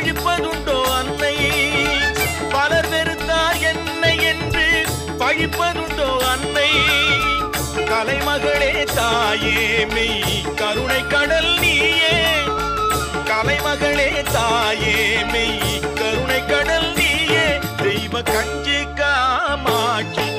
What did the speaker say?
பழிப்பதுண்டோ அன்னை? பலர் வெறுத்தார் என்னை என்று பழிப்பதுண்டோ அன்னை? கலைமகளே தாயே மெய் கருணை கடல் நீயே. கலைமகளே தாயே மெய் கருணை கடல் நீயே. தெய்வ கஞ்சி காமாட்சி